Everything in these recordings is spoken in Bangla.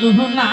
লোহনা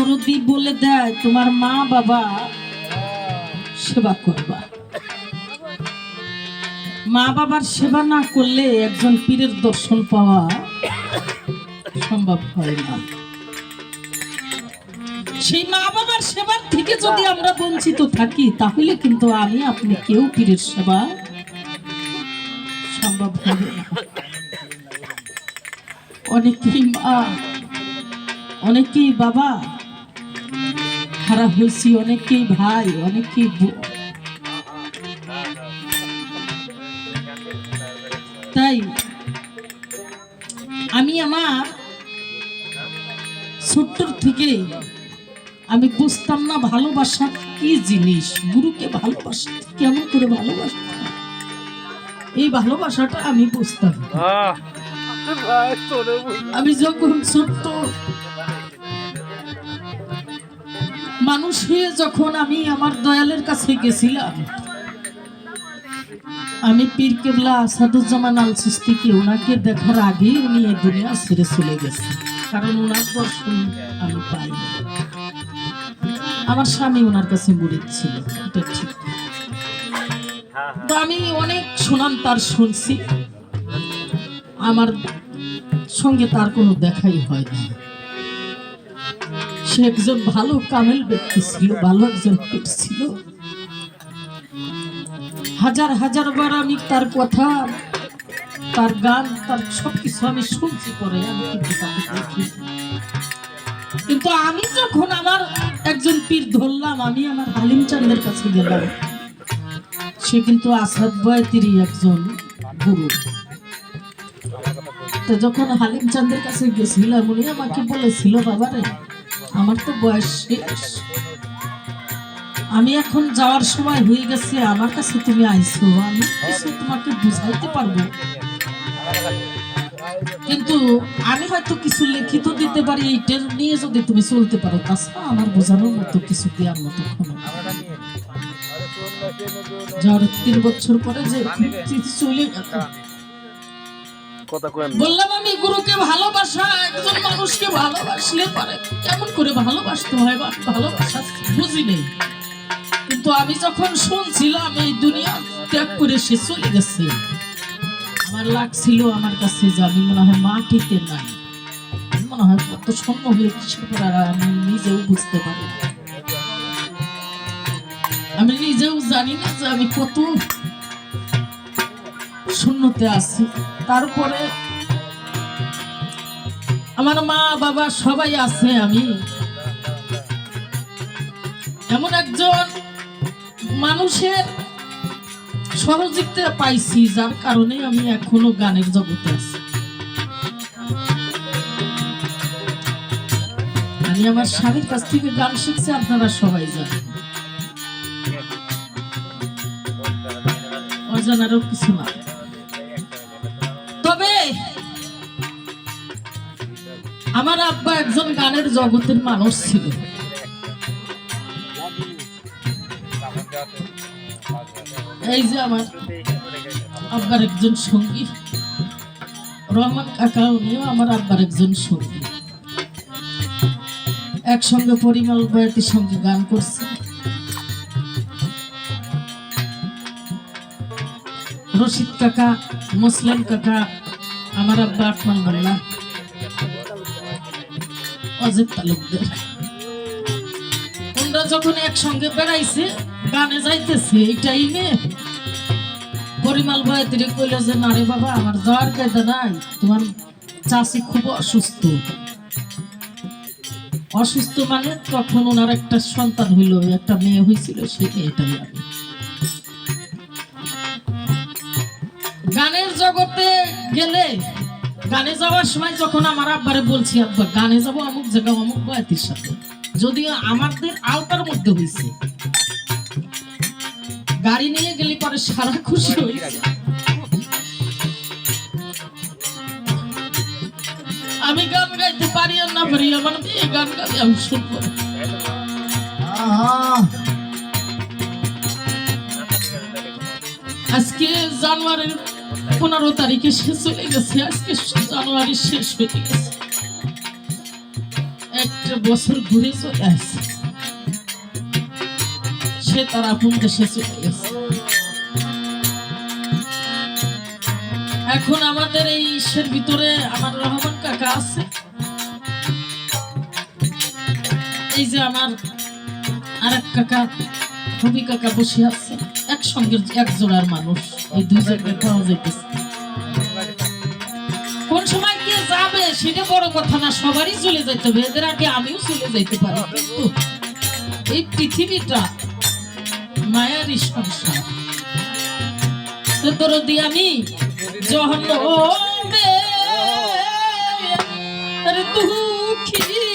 ওই বলে দেয়, তোমার মা বাবা সেবা করবা। মা বাবার সেবা না করলে একজন পীরের দর্শন পাওয়া সম্ভব হয় না। সেই মা বাবার সেবার থেকে যদি আমরা বঞ্চিত থাকি, তাহলে কিন্তু আমি, আপনি কেউ পীরের সেবা সম্ভব হবে না। অনেকেই মা, অনেকেই বাবা হারা হয়েছি অনেকেই ভাই অনেকেই তাই আমি আমার ছোট্টর থেকে আমি বুঝতাম না ভালোবাসা কি জিনিস। গুরুকে ভালোবাসা কেমন করে ভালোবাসা এই ভালোবাসাটা আমি বুঝতাম আমি যখন ছোট্ট মানুষ হয়ে যখন আমি আমার দয়ালের কাছে গেছিলাম, আমি পীর কেবলা আসাদুজ্জামান আল সিস্তিকে ওনাকে দেখার আগে উনি এই দুনিয়া ছেড়ে চলে গেছে। কারণ ওনার দর্শন আমি পাইনি আমার স্বামী ওনার কাছে মুড়িদ ছিল, এটা ঠিক। আমি অনেক শোনান তার শুনছি। আমার সঙ্গে তার কোনো দেখাই হয় না সে একজন ভালো কামেল ব্যক্তি ছিল, ভালো একজন ছিল। হাজার হাজার বার আমি তার কথা, তার গান, তার সবকিছু আমি শুনছি পরে কিন্তু আমি যখন আমার একজন পীর ধরলাম, আমি আমার হালিম চান্দের কাছে গেলাম। সে কিন্তু আসাদ বয়াতিরই একজন গুরু। তো যখন হালিম চাঁদের কাছে গেছিলাম উনি আমাকে বলেছিল, বাবারে আমার তো বয়স শেষ আমি এখন যাওয়ার সময় হয়ে গেছে আমার কাছে তুমি আইছো আমি কিছু তোমাকে বুঝাইতে পারব কিন্তু আমি হয়তো কিছু লিখিত দিতে পারি এইটা নিয়ে যদি তুমি চলতে পারো তাছাড়া আমার বোঝানোর মতো কিছু দেওয়ার মতো। যাওয়ার তিন বছর পরে যে চলে গেল কথা কেন বললাম আমি গুরুকে ভালোবাসা, একজন মানুষকে ভালোবাসলে পারে কেমন করে ভালোবাসতে হয় বা ভালোবাসা বুঝি নেই। কিন্তু আমি যখন শুনছিলাম এই দুনিয়া ত্যাগ করে সে চলে গেছে, আমার লাগছিল আমার কাছে যে আমি মনে হয় মাটিতে নাই। মনে হয় কত স্বর্ণ হয়ে কিসের পর আমি নিজেও বুঝতে পারি আমি নিজেও জানি না যে আমি কত শূন্যতে আছি। তারপরে আমার মা বাবা সবাই আছে আমি। এমন একজন মানুষের সহযোগিতা পাইছি, যার কারণে আমি এখনও গানের জগতে আছি। আমি আমার স্বামীর কাছ থেকে গান শিখছি, আপনারা সবাই জানেন। অজানারও কিছু না। আব্বা একজন গানের জগতের মানুষ ছিল। এই যে আমার আব্বার একজন সঙ্গী। রহমান কাকা, উনিও আমার আব্বার একজন সঙ্গী। একসঙ্গে পরিমল বয়াতির সঙ্গে গান করছে। রশিদ কাকা, মুসলিম কাকা, আমার আব্বা আকমাল মোল্লা অজিত তালুকদার ওনরা যখন একসঙ্গে বেড়াইছে, গানে যাইতেছে, এই টাইমে পরিমাল বয়াতিরে কইল যে, না রে বাবা, আমার যাওয়ার কায়দা নাই, তোমার চাষি খুব অসুস্থ। অসুস্থ মানে তখন ওনার একটা সন্তান হইল, একটা মেয়ে হয়েছিল সেই মেয়েটাই আমি গানের জগতে গেলে গানে যাওয়ার সময় যখন আমার আব্বারে বলছি, আব্বা, গানে যাব অমুক জায়গা অমুক বয়াতির সাথে। যদিও আমাদের আওতার মধ্যে হয়েছে গাড়ি নিয়ে গেলে পরে সারা খুশি হয়েছে আমি গান গাইতে পারি আর না পারি, আমার মেয়ে গান গাই আমি শুনব আজকে জানুয়ারির পনেরো তারিখে শেষ হয়ে গেছে, আজকে জানুয়ারি শেষ হয়ে গেছে। একটা বছর ঘুরে চলে আসছে। সে তার আপন দেশে চলে গেছে। এখন আমাদের এই ইসের ভিতরে আমার রহমান কাকা আছে। এই যে আমার আরেক কাকা হবি কাকা বসে আছে। একসঙ্গে এক জোড়ার মানুষ। এই দুই জায়গায় পাওয়া যাইতেছে। কোন সময় কে যাবে সেটা বড় কথা না, সবারই চলে যাইতে হবে। এদের আগে আমিও চলে যাইতে পারি। কিন্তু এই পৃথিবীটা মায়ারই সংসার। তো তোর দিয়ে আমি ও দুঃখী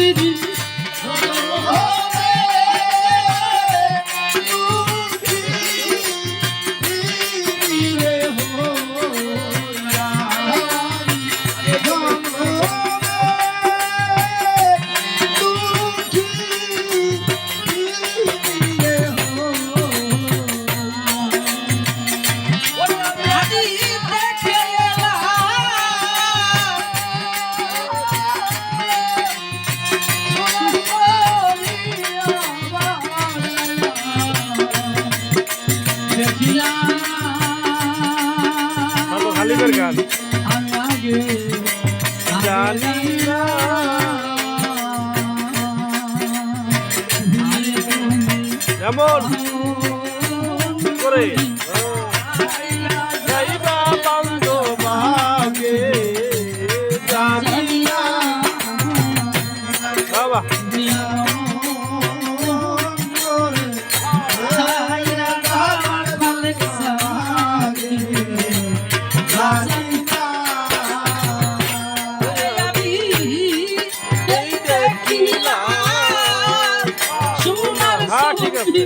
bir খালিদের গান জানি এমন করে ঠিক আছে।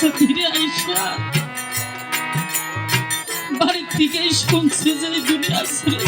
কাছে ফিরে আইসা বাড়ির থেকেই শুনছি যে দুনিয়া ছেড়ে